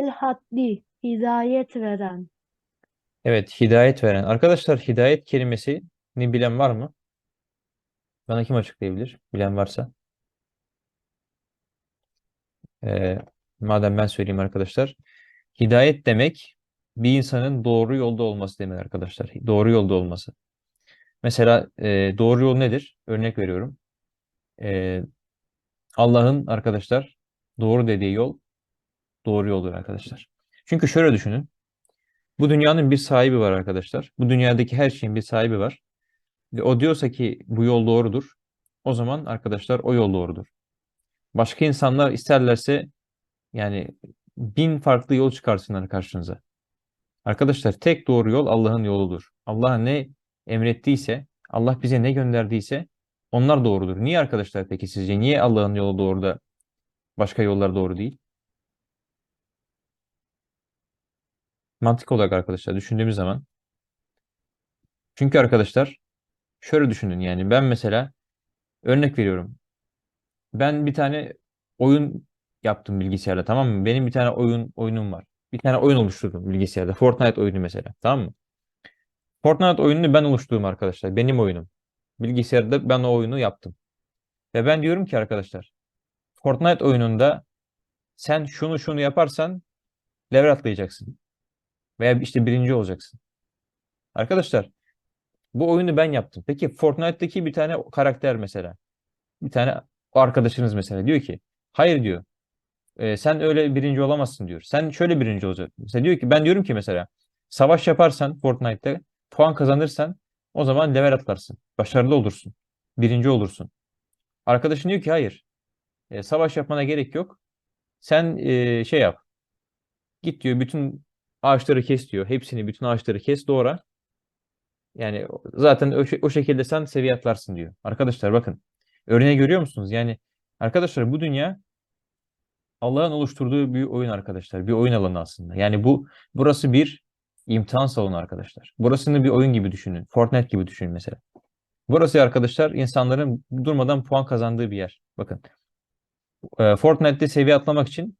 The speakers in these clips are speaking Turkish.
El haddi, hidayet veren. Evet, hidayet veren. Arkadaşlar hidayet kelimesini bilen var mı? Bana kim açıklayabilir? Bilen varsa. Ee, madem ben söyleyeyim arkadaşlar. Hidayet demek bir insanın doğru yolda olması demek arkadaşlar. Doğru yolda olması. Mesela e, doğru yol nedir? Örnek veriyorum. E, Allah'ın arkadaşlar doğru dediği yol doğru yoldur arkadaşlar. Çünkü şöyle düşünün. Bu dünyanın bir sahibi var arkadaşlar. Bu dünyadaki her şeyin bir sahibi var. Ve o diyorsa ki bu yol doğrudur. O zaman arkadaşlar o yol doğrudur. Başka insanlar isterlerse yani bin farklı yol çıkarsınlar karşınıza. Arkadaşlar tek doğru yol Allah'ın yoludur. Allah ne emrettiyse, Allah bize ne gönderdiyse onlar doğrudur. Niye arkadaşlar peki sizce? Niye Allah'ın yolu doğru da başka yollar doğru değil? Mantık olarak arkadaşlar düşündüğümüz zaman. Çünkü arkadaşlar şöyle düşünün yani ben mesela örnek veriyorum. Ben bir tane oyun yaptım bilgisayarda tamam mı? Benim bir tane oyun oyunum var. Bir tane oyun oluşturdum bilgisayarda. Fortnite oyunu mesela tamam mı? Fortnite oyununu ben oluşturdum arkadaşlar. Benim oyunum. Bilgisayarda ben o oyunu yaptım. Ve ben diyorum ki arkadaşlar Fortnite oyununda sen şunu şunu yaparsan level atlayacaksın. Veya işte birinci olacaksın. Arkadaşlar bu oyunu ben yaptım. Peki Fortnite'daki bir tane karakter mesela. Bir tane arkadaşınız mesela diyor ki hayır diyor. "e, sen öyle birinci olamazsın diyor. Sen şöyle birinci olacaksın. Mesela diyor ki ben diyorum ki mesela savaş yaparsan Fortnite'te puan kazanırsan o zaman level atlarsın. Başarılı olursun. Birinci olursun. Arkadaşın diyor ki hayır. E, savaş yapmana gerek yok. Sen e, şey yap. Git diyor bütün ağaçları kes diyor. Hepsini bütün ağaçları kes doğra. Yani zaten o, o şekilde sen seviye atlarsın diyor. Arkadaşlar bakın. Örneği görüyor musunuz? Yani arkadaşlar bu dünya Allah'ın oluşturduğu bir oyun arkadaşlar. Bir oyun alanı aslında. Yani bu burası bir imtihan salonu arkadaşlar. Burasını bir oyun gibi düşünün. Fortnite gibi düşünün mesela. Burası arkadaşlar insanların durmadan puan kazandığı bir yer. Bakın. e, Fortnite'te seviye atlamak için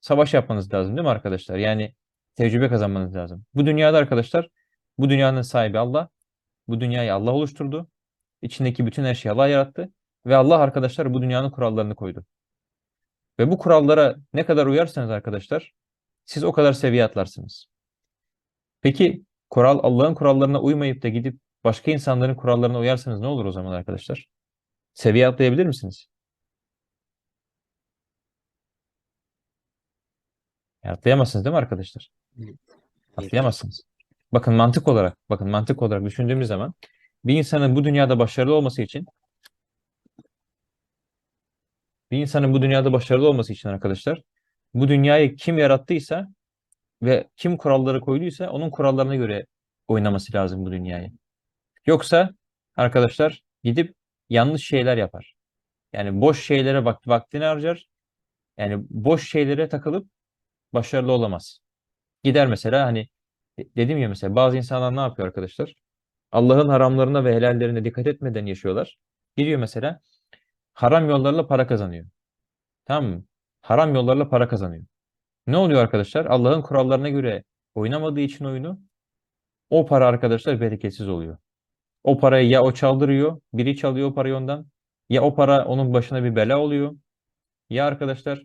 savaş yapmanız lazım değil mi arkadaşlar? Yani tecrübe kazanmanız lazım. Bu dünyada arkadaşlar bu dünyanın sahibi Allah. Bu dünyayı Allah oluşturdu. İçindeki bütün her şeyi Allah yarattı. Ve Allah arkadaşlar bu dünyanın kurallarını koydu. Ve bu kurallara ne kadar uyarsanız arkadaşlar siz o kadar seviye atlarsınız. Peki kural Allah'ın kurallarına uymayıp da gidip başka insanların kurallarına uyarsanız ne olur o zaman arkadaşlar? Seviye atlayabilir misiniz? Atlayamazsınız değil mi arkadaşlar? Atlayamazsınız. Bakın mantık olarak, bakın mantık olarak düşündüğümüz zaman bir insanın bu dünyada başarılı olması için bir insanın bu dünyada başarılı olması için arkadaşlar bu dünyayı kim yarattıysa ve kim kuralları koyduysa onun kurallarına göre oynaması lazım bu dünyayı. Yoksa arkadaşlar gidip yanlış şeyler yapar. Yani boş şeylere vak vaktini harcar. Yani boş şeylere takılıp başarılı olamaz. Gider mesela hani dedim ya mesela bazı insanlar ne yapıyor arkadaşlar? Allah'ın haramlarına ve helallerine dikkat etmeden yaşıyorlar. Gidiyor mesela haram yollarla para kazanıyor. Tamam mı? Haram yollarla para kazanıyor. Ne oluyor arkadaşlar? Allah'ın kurallarına göre oynamadığı için oyunu o para arkadaşlar bereketsiz oluyor. O parayı ya o çaldırıyor, biri çalıyor o parayı ondan. Ya o para onun başına bir bela oluyor. Ya arkadaşlar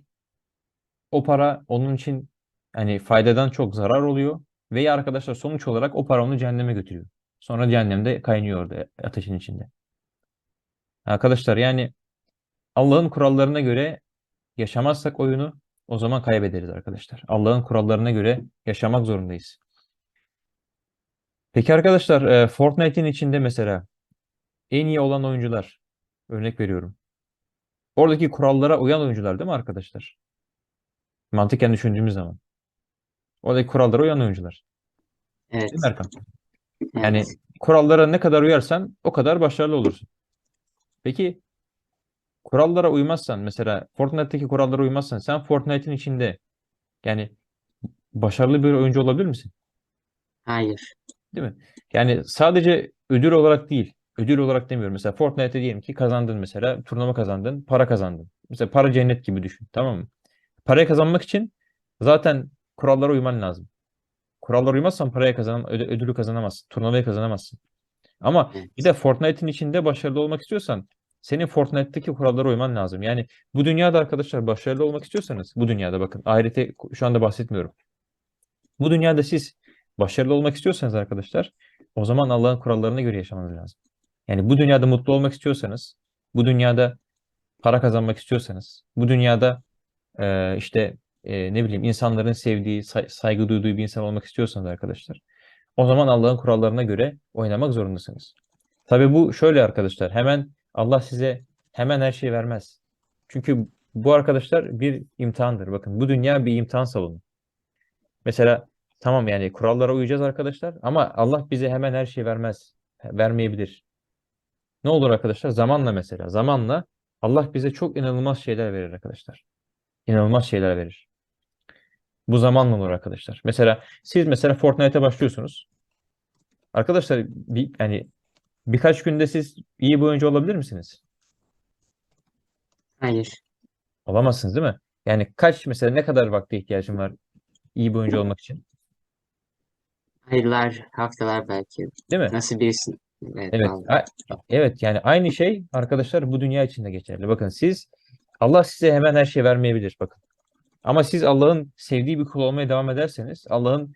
o para onun için hani faydadan çok zarar oluyor. Ve arkadaşlar sonuç olarak o para onu cehenneme götürüyor. Sonra cehennemde kaynıyor orada ateşin içinde. Arkadaşlar yani Allah'ın kurallarına göre yaşamazsak oyunu o zaman kaybederiz arkadaşlar. Allah'ın kurallarına göre yaşamak zorundayız. Peki arkadaşlar e, Fortnite'in içinde mesela en iyi olan oyuncular örnek veriyorum. Oradaki kurallara uyan oyuncular değil mi arkadaşlar? Mantıken düşündüğümüz zaman. Oradaki kurallara uyan oyuncular. Evet. Değil mi Erkan? Evet. Yani kurallara ne kadar uyarsan o kadar başarılı olursun. Peki kurallara uymazsan mesela Fortnite'teki kurallara uymazsan sen Fortnite'in içinde yani başarılı bir oyuncu olabilir misin? Hayır. Değil mi? Yani sadece ödül olarak değil. Ödül olarak demiyorum. Mesela Fortnite'te diyelim ki kazandın mesela. Turnuva kazandın. Para kazandın. Mesela para cennet gibi düşün. Tamam mı? Parayı kazanmak için zaten kurallara uyman lazım. Kurallara uymazsan parayı kazan öde- ödülü kazanamazsın. Turnuvayı kazanamazsın. Ama bir de Fortnite'in içinde başarılı olmak istiyorsan senin Fortnite'deki kurallara uyman lazım. Yani bu dünyada arkadaşlar başarılı olmak istiyorsanız bu dünyada bakın ahirete şu anda bahsetmiyorum. Bu dünyada siz başarılı olmak istiyorsanız arkadaşlar o zaman Allah'ın kurallarına göre yaşamanız lazım. Yani bu dünyada mutlu olmak istiyorsanız, bu dünyada para kazanmak istiyorsanız, bu dünyada e, işte e, ne bileyim insanların sevdiği, say- saygı duyduğu bir insan olmak istiyorsanız arkadaşlar, o zaman Allah'ın kurallarına göre oynamak zorundasınız. Tabii bu şöyle arkadaşlar, hemen Allah size hemen her şeyi vermez. Çünkü bu arkadaşlar bir imtihandır. Bakın bu dünya bir imtihan salonu. Mesela tamam yani kurallara uyacağız arkadaşlar ama Allah bize hemen her şeyi vermez. Vermeyebilir. Ne olur arkadaşlar? Zamanla mesela. Zamanla Allah bize çok inanılmaz şeyler verir arkadaşlar. İnanılmaz şeyler verir. Bu zamanla olur arkadaşlar. Mesela siz mesela Fortnite'e başlıyorsunuz. Arkadaşlar bir, yani birkaç günde siz iyi bir oyuncu olabilir misiniz? Hayır. Olamazsınız değil mi? Yani kaç mesela ne kadar vakte ihtiyacın var iyi bir oyuncu olmak için? Aylar, haftalar belki. Değil mi? Nasıl birisin? Evet, Evet, vallahi. a- evet yani aynı şey arkadaşlar bu dünya için de geçerli. Bakın siz Allah size hemen her şeyi vermeyebilir bakın. Ama siz Allah'ın sevdiği bir kul olmaya devam ederseniz, Allah'ın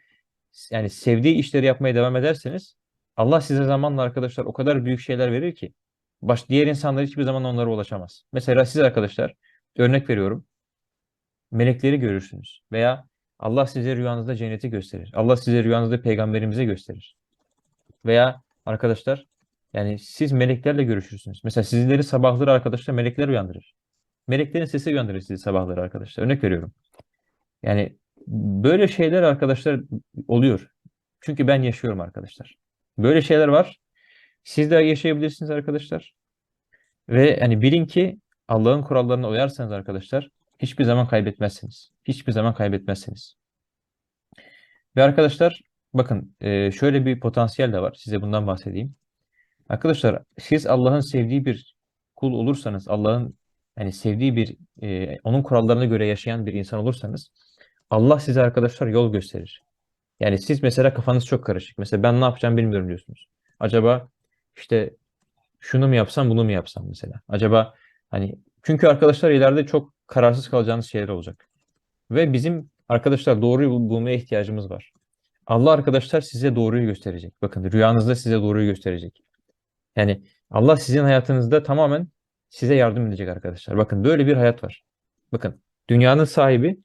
yani sevdiği işleri yapmaya devam ederseniz Allah size zamanla arkadaşlar o kadar büyük şeyler verir ki baş diğer insanlar hiçbir zaman onlara ulaşamaz. Mesela siz arkadaşlar örnek veriyorum. Melekleri görürsünüz veya Allah size rüyanızda cenneti gösterir. Allah size rüyanızda peygamberimize gösterir. Veya arkadaşlar yani siz meleklerle görüşürsünüz. Mesela sizleri sabahları arkadaşlar melekler uyandırır. Meleklerin sesi uyandırır sizi sabahları arkadaşlar. Örnek veriyorum. Yani böyle şeyler arkadaşlar oluyor. Çünkü ben yaşıyorum arkadaşlar. Böyle şeyler var. Siz de yaşayabilirsiniz arkadaşlar. Ve hani bilin ki Allah'ın kurallarına uyarsanız arkadaşlar hiçbir zaman kaybetmezsiniz. Hiçbir zaman kaybetmezsiniz. Ve arkadaşlar bakın e, şöyle bir potansiyel de var. Size bundan bahsedeyim. Arkadaşlar siz Allah'ın sevdiği bir kul olursanız, Allah'ın yani sevdiği bir e, onun kurallarına göre yaşayan bir insan olursanız Allah size arkadaşlar yol gösterir. Yani siz mesela kafanız çok karışık. Mesela ben ne yapacağım bilmiyorum diyorsunuz. Acaba işte şunu mu yapsam bunu mu yapsam mesela. Acaba hani çünkü arkadaşlar ileride çok kararsız kalacağınız şeyler olacak. Ve bizim arkadaşlar doğruyu bul- bulmaya ihtiyacımız var. Allah arkadaşlar size doğruyu gösterecek. Bakın rüyanızda size doğruyu gösterecek. Yani Allah sizin hayatınızda tamamen size yardım edecek arkadaşlar. Bakın böyle bir hayat var. Bakın dünyanın sahibi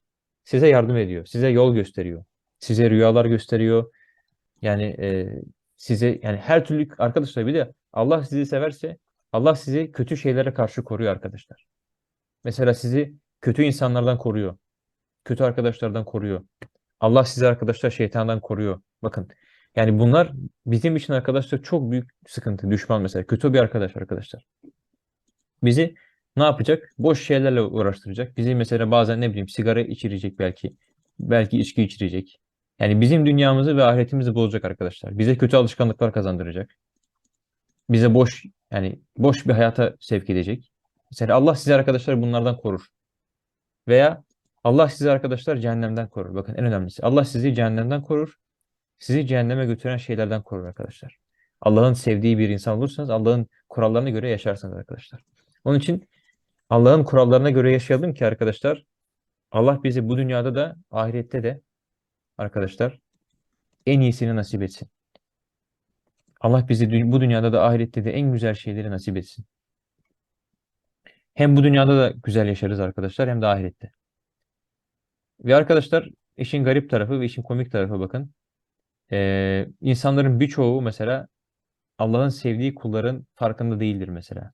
size yardım ediyor. Size yol gösteriyor. Size rüyalar gösteriyor. Yani e, size yani her türlü arkadaşlar bir de Allah sizi severse Allah sizi kötü şeylere karşı koruyor arkadaşlar. Mesela sizi kötü insanlardan koruyor. Kötü arkadaşlardan koruyor. Allah sizi arkadaşlar şeytandan koruyor. Bakın yani bunlar bizim için arkadaşlar çok büyük sıkıntı. Düşman mesela. Kötü bir arkadaş arkadaşlar. Bizi ne yapacak? Boş şeylerle uğraştıracak. Bizi mesela bazen ne bileyim sigara içirecek belki. Belki içki içirecek. Yani bizim dünyamızı ve ahiretimizi bozacak arkadaşlar. Bize kötü alışkanlıklar kazandıracak. Bize boş yani boş bir hayata sevk edecek. Mesela Allah sizi arkadaşlar bunlardan korur. Veya Allah sizi arkadaşlar cehennemden korur. Bakın en önemlisi. Allah sizi cehennemden korur. Sizi cehenneme götüren şeylerden korur arkadaşlar. Allah'ın sevdiği bir insan olursanız Allah'ın kurallarına göre yaşarsınız arkadaşlar. Onun için Allah'ın kurallarına göre yaşayalım ki arkadaşlar Allah bizi bu dünyada da ahirette de arkadaşlar en iyisini nasip etsin. Allah bizi bu dünyada da ahirette de en güzel şeyleri nasip etsin. Hem bu dünyada da güzel yaşarız arkadaşlar hem de ahirette. Ve arkadaşlar işin garip tarafı ve işin komik tarafı bakın. Ee, insanların birçoğu mesela Allah'ın sevdiği kulların farkında değildir mesela.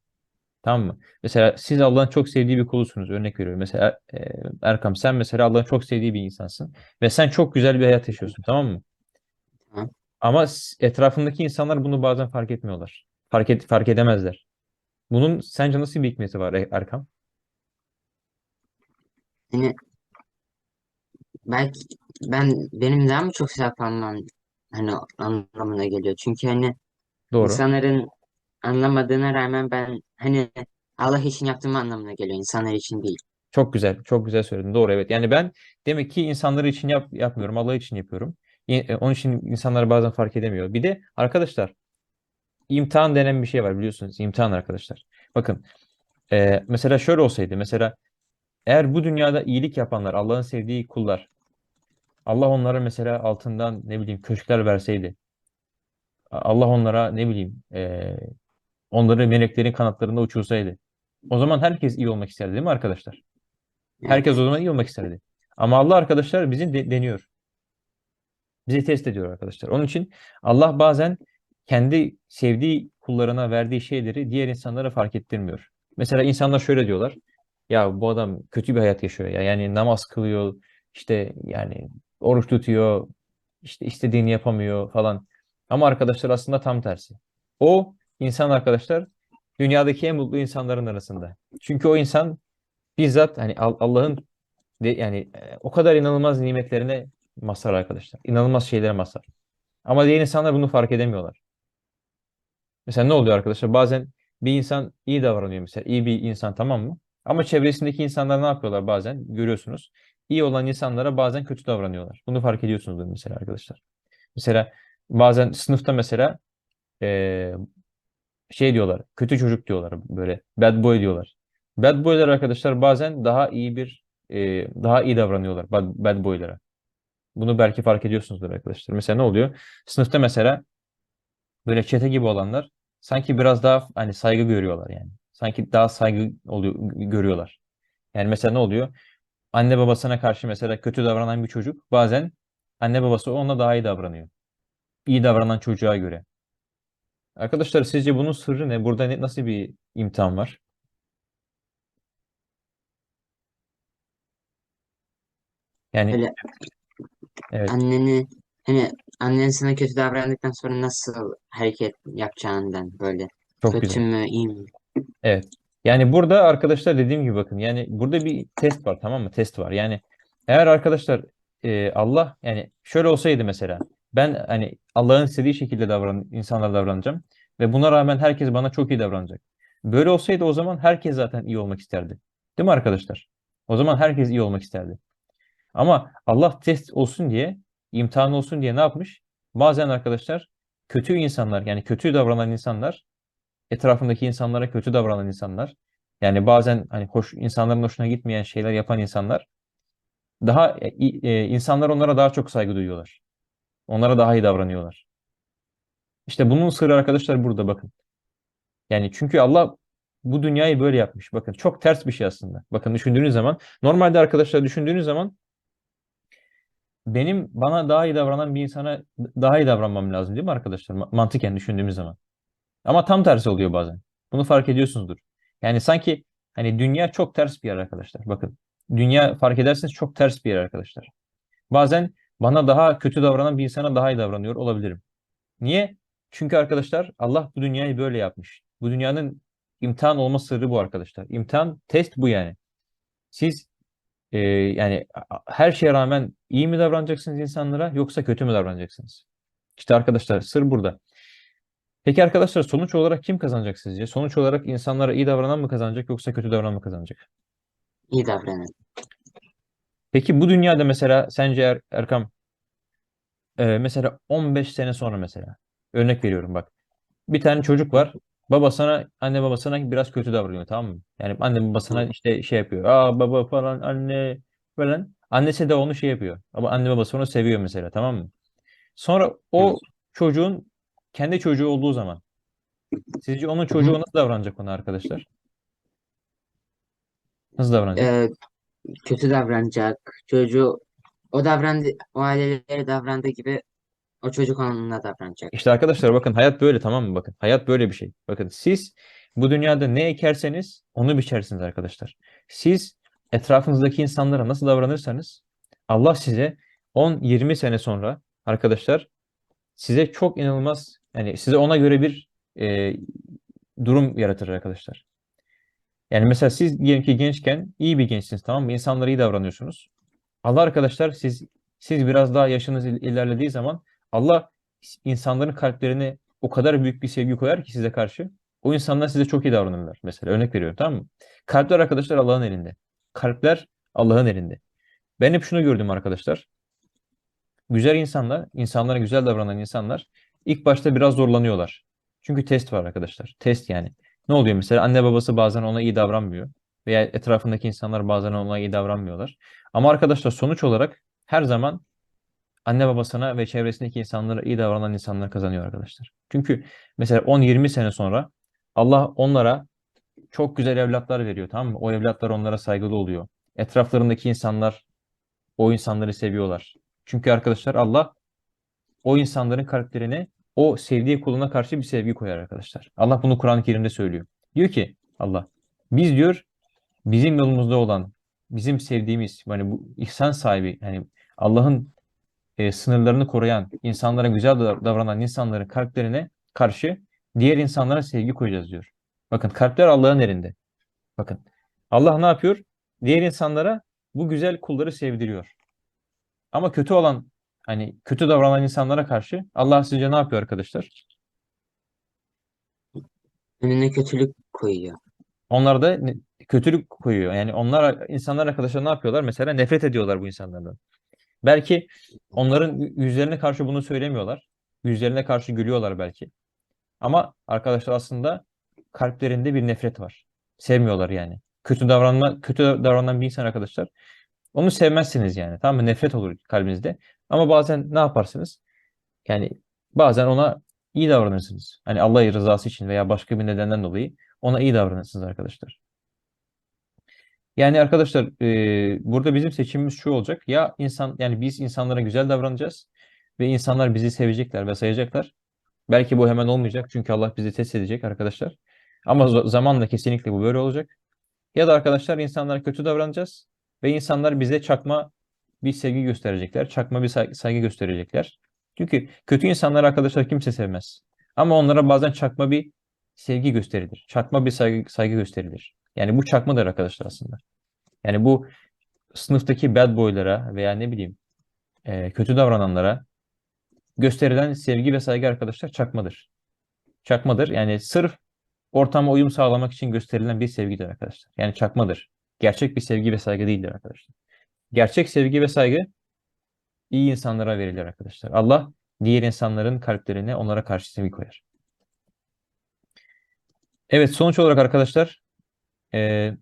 Tamam mı? Mesela siz Allah'ın çok sevdiği bir kulusunuz. Örnek veriyorum. Mesela e, Erkam sen mesela Allah'ın çok sevdiği bir insansın. Ve sen çok güzel bir hayat yaşıyorsun. Tamam mı? Tamam. Ama etrafındaki insanlar bunu bazen fark etmiyorlar. Fark et, fark edemezler. Bunun sence nasıl bir hikmeti var E- Erkam? Hani belki ben benim daha mı çok sevap almam hani anlamına geliyor. Çünkü hani Doğru. insanların anlamadığına rağmen ben hani Allah için yaptığım anlamına geliyor. insanlar için değil. Çok güzel, çok güzel söyledin. Doğru evet. Yani ben demek ki insanları için yap, yapmıyorum, Allah için yapıyorum. E, Onun için insanlar bazen fark edemiyor. Bir de arkadaşlar imtihan denen bir şey var biliyorsunuz. İmtihan arkadaşlar. Bakın e, mesela şöyle olsaydı. Mesela eğer bu dünyada iyilik yapanlar, Allah'ın sevdiği kullar, Allah onlara mesela altından ne bileyim köşkler verseydi. Allah onlara ne bileyim e, onları meleklerin kanatlarında uçursaydı. O zaman herkes iyi olmak isterdi değil mi arkadaşlar? Herkes o zaman iyi olmak isterdi. Ama Allah arkadaşlar bizi de- deniyor. Bizi test ediyor arkadaşlar. Onun için Allah bazen kendi sevdiği kullarına verdiği şeyleri diğer insanlara fark ettirmiyor. Mesela insanlar şöyle diyorlar. Ya bu adam kötü bir hayat yaşıyor ya. Yani namaz kılıyor, işte yani oruç tutuyor, işte istediğini yapamıyor falan. Ama arkadaşlar aslında tam tersi. O insan arkadaşlar dünyadaki en mutlu insanların arasında. Çünkü o insan bizzat hani Al- Allah'ın yani e, o kadar inanılmaz nimetlerine mazhar arkadaşlar. İnanılmaz şeylere mazhar. Ama diğer insanlar bunu fark edemiyorlar. Mesela ne oluyor arkadaşlar? Bazen bir insan iyi davranıyor mesela. iyi bir insan tamam mı? Ama çevresindeki insanlar ne yapıyorlar bazen? Görüyorsunuz. İyi olan insanlara bazen kötü davranıyorlar. Bunu fark ediyorsunuz mesela arkadaşlar. Mesela bazen sınıfta mesela eee, şey diyorlar. Kötü çocuk diyorlar böyle. Bad boy diyorlar. Bad boylar arkadaşlar bazen daha iyi bir eee, daha iyi davranıyorlar bad, bad boylara. Bunu belki fark ediyorsunuzdur arkadaşlar. Mesela ne oluyor? Sınıfta mesela böyle çete gibi olanlar sanki biraz daha hani saygı görüyorlar yani. Sanki daha saygı oluyor, görüyorlar. Yani mesela ne oluyor? Anne babasına karşı mesela kötü davranan bir çocuk bazen anne babası ona daha iyi davranıyor. İyi davranan çocuğa göre. Arkadaşlar sizce bunun sırrı ne? Burada ne, nasıl bir imtihan var? Yani Öyle evet anneni hani annen sana kötü davrandıktan sonra nasıl hareket yapacağından böyle çok kötü güzel. mü iyi mi? Evet. Yani burada arkadaşlar dediğim gibi bakın yani burada bir test var tamam mı? Test var. Yani eğer arkadaşlar e, Allah yani şöyle olsaydı mesela ben hani Allah'ın istediği şekilde davran insanlara davranacağım ve buna rağmen herkes bana çok iyi davranacak. Böyle olsaydı o zaman herkes zaten iyi olmak isterdi. Değil mi arkadaşlar? O zaman herkes iyi olmak isterdi. Ama Allah test olsun diye, imtihan olsun diye ne yapmış? Bazen arkadaşlar kötü insanlar yani kötü davranan insanlar etrafındaki insanlara kötü davranan insanlar, yani bazen hani hoş insanların hoşuna gitmeyen şeyler yapan insanlar daha e, e, insanlar onlara daha çok saygı duyuyorlar. Onlara daha iyi davranıyorlar. İşte bunun sırrı arkadaşlar burada bakın. Yani çünkü Allah bu dünyayı böyle yapmış. Bakın çok ters bir şey aslında. Bakın düşündüğünüz zaman normalde arkadaşlar düşündüğünüz zaman benim bana daha iyi davranan bir insana daha iyi davranmam lazım değil mi arkadaşlar? Ma- Mantıken düşündüğümüz zaman. Ama tam tersi oluyor bazen. Bunu fark ediyorsunuzdur. Yani sanki hani dünya çok ters bir yer arkadaşlar. Bakın. Dünya fark ederseniz çok ters bir yer arkadaşlar. Bazen bana daha kötü davranan bir insana daha iyi davranıyor olabilirim. Niye? Çünkü arkadaşlar Allah bu dünyayı böyle yapmış. Bu dünyanın imtihan olma sırrı bu arkadaşlar. İmtihan, test bu yani. Siz e, yani her şeye rağmen iyi mi davranacaksınız insanlara yoksa kötü mü davranacaksınız? İşte arkadaşlar sır burada. Peki arkadaşlar sonuç olarak kim kazanacak sizce? Sonuç olarak insanlara iyi davranan mı kazanacak yoksa kötü davranan mı kazanacak? İyi davranın. Peki bu dünyada mesela sence Er- Erkam e, mesela 15 sene sonra mesela örnek veriyorum bak. Bir tane çocuk var. Babasına, anne babasına biraz kötü davranıyor tamam mı? Yani anne babasına işte şey yapıyor. Aa baba falan anne falan. Annesi de onu şey yapıyor. Ama anne babası onu seviyor mesela tamam mı? Sonra o çocuğun kendi çocuğu olduğu zaman sizce onun çocuğu nasıl davranacak ona arkadaşlar? Nasıl davranacak? Ee, kötü davranacak. Çocuğu o davrandı o aileleri davrandığı gibi o çocuk onunla davranacak. İşte arkadaşlar bakın hayat böyle tamam mı? Bakın hayat böyle bir şey. Bakın siz bu dünyada ne ekerseniz onu biçersiniz arkadaşlar. Siz etrafınızdaki insanlara nasıl davranırsanız Allah size 10-20 sene sonra arkadaşlar size çok inanılmaz yani size ona göre bir e, durum yaratır arkadaşlar. Yani mesela siz diyelim ki gençken iyi bir gençsiniz tamam mı? İnsanlara iyi davranıyorsunuz. Allah arkadaşlar siz siz biraz daha yaşınız il- ilerlediği zaman Allah insanların kalplerine o kadar büyük bir sevgi koyar ki size karşı. O insanlar size çok iyi davranırlar. Mesela örnek veriyorum tamam mı? Kalpler arkadaşlar Allah'ın elinde. Kalpler Allah'ın elinde. Ben hep şunu gördüm arkadaşlar. Güzel insanlar, insanlara güzel davranan insanlar ilk başta biraz zorlanıyorlar. Çünkü test var arkadaşlar. Test yani. Ne oluyor mesela? Anne babası bazen ona iyi davranmıyor. Veya etrafındaki insanlar bazen ona iyi davranmıyorlar. Ama arkadaşlar sonuç olarak her zaman anne babasına ve çevresindeki insanlara iyi davranan insanlar kazanıyor arkadaşlar. Çünkü mesela 10-20 sene sonra Allah onlara çok güzel evlatlar veriyor tamam mı? O evlatlar onlara saygılı oluyor. Etraflarındaki insanlar o insanları seviyorlar. Çünkü arkadaşlar Allah o insanların kalplerine o sevdiği kuluna karşı bir sevgi koyar arkadaşlar. Allah bunu Kur'an-ı Kerim'de söylüyor. Diyor ki Allah biz diyor bizim yolumuzda olan bizim sevdiğimiz yani bu ihsan sahibi yani Allah'ın e, sınırlarını koruyan, insanlara güzel dav- davranan insanların kalplerine karşı diğer insanlara sevgi koyacağız diyor. Bakın kalpler Allah'ın elinde. Bakın Allah ne yapıyor? Diğer insanlara bu güzel kulları sevdiriyor. Ama kötü olan hani kötü davranan insanlara karşı Allah sizce ne yapıyor arkadaşlar? Önüne kötülük koyuyor. Onlar da ne- kötülük koyuyor. Yani onlar insanlar arkadaşlar ne yapıyorlar? Mesela nefret ediyorlar bu insanlardan. Belki onların yüzlerine karşı bunu söylemiyorlar. Yüzlerine karşı gülüyorlar belki. Ama arkadaşlar aslında kalplerinde bir nefret var. Sevmiyorlar yani. Kötü davranma, kötü davranan bir insan arkadaşlar. Onu sevmezsiniz yani. Tamam mı? Nefret olur kalbinizde. Ama bazen ne yaparsınız? Yani bazen ona iyi davranırsınız. Hani Allah rızası için veya başka bir nedenden dolayı ona iyi davranırsınız arkadaşlar. Yani arkadaşlar e, burada bizim seçimimiz şu olacak. Ya insan yani biz insanlara güzel davranacağız ve insanlar bizi sevecekler ve sayacaklar. Belki bu hemen olmayacak çünkü Allah bizi test edecek arkadaşlar. Ama za- zamanla kesinlikle bu böyle olacak. Ya da arkadaşlar insanlara kötü davranacağız ve insanlar bize çakma bir sevgi gösterecekler, çakma bir say- saygı gösterecekler. Çünkü kötü insanlar arkadaşlar kimse sevmez. Ama onlara bazen çakma bir sevgi gösterilir. Çakma bir saygı, saygı gösterilir. Yani bu çakmadır arkadaşlar aslında. Yani bu sınıftaki bad boylara veya ne bileyim e, kötü davrananlara gösterilen sevgi ve saygı arkadaşlar çakmadır. Çakmadır. Yani sırf ortama uyum sağlamak için gösterilen bir sevgidir arkadaşlar. Yani çakmadır. Gerçek bir sevgi ve saygı değildir arkadaşlar. Gerçek sevgi ve saygı iyi insanlara verilir arkadaşlar. Allah diğer insanların kalplerine onlara karşı sevgi koyar. Evet sonuç olarak arkadaşlar eee,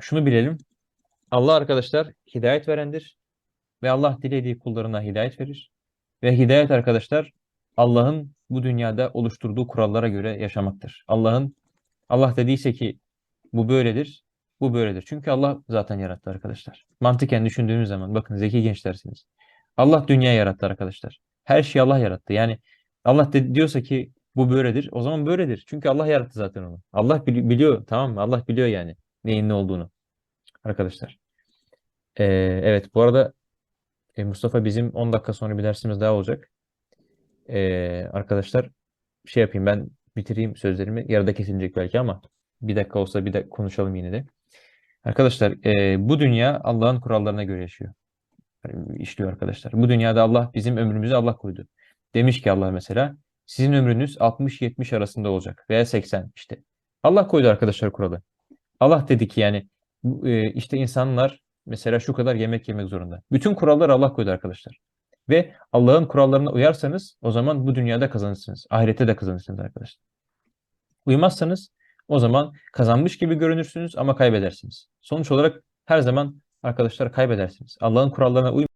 şunu bilelim. Allah arkadaşlar hidayet verendir ve Allah dilediği kullarına hidayet verir. Ve hidayet arkadaşlar Allah'ın bu dünyada oluşturduğu kurallara göre yaşamaktır. Allah'ın Allah dediyse ki bu böyledir, bu böyledir. Çünkü Allah zaten yarattı arkadaşlar. Mantıken düşündüğümüz zaman bakın zeki gençlersiniz. Allah dünyayı yarattı arkadaşlar. Her şeyi Allah yarattı. Yani Allah de, diyorsa ki bu böyledir, o zaman böyledir. Çünkü Allah yarattı zaten onu. Allah bili- biliyor, tamam mı? Allah biliyor yani neyin ne olduğunu arkadaşlar. Ee, evet bu arada e, Mustafa bizim 10 dakika sonra bir dersimiz daha olacak. Ee, arkadaşlar şey yapayım ben bitireyim sözlerimi. Yarıda kesilecek belki ama bir dakika olsa bir de konuşalım yine de. Arkadaşlar e, bu dünya Allah'ın kurallarına göre yaşıyor. İşliyor arkadaşlar. Bu dünyada Allah bizim ömrümüzü Allah koydu. Demiş ki Allah mesela sizin ömrünüz 60-70 arasında olacak veya 80 işte. Allah koydu arkadaşlar kuralı. Allah dedi ki yani e, işte insanlar mesela şu kadar yemek yemek zorunda. Bütün kuralları Allah koydu arkadaşlar. Ve Allah'ın kurallarına uyarsanız o zaman bu dünyada kazanırsınız. Ahirette de kazanırsınız arkadaşlar. Uymazsanız o zaman kazanmış gibi görünürsünüz ama kaybedersiniz. Sonuç olarak her zaman arkadaşlar kaybedersiniz. Allah'ın kurallarına uy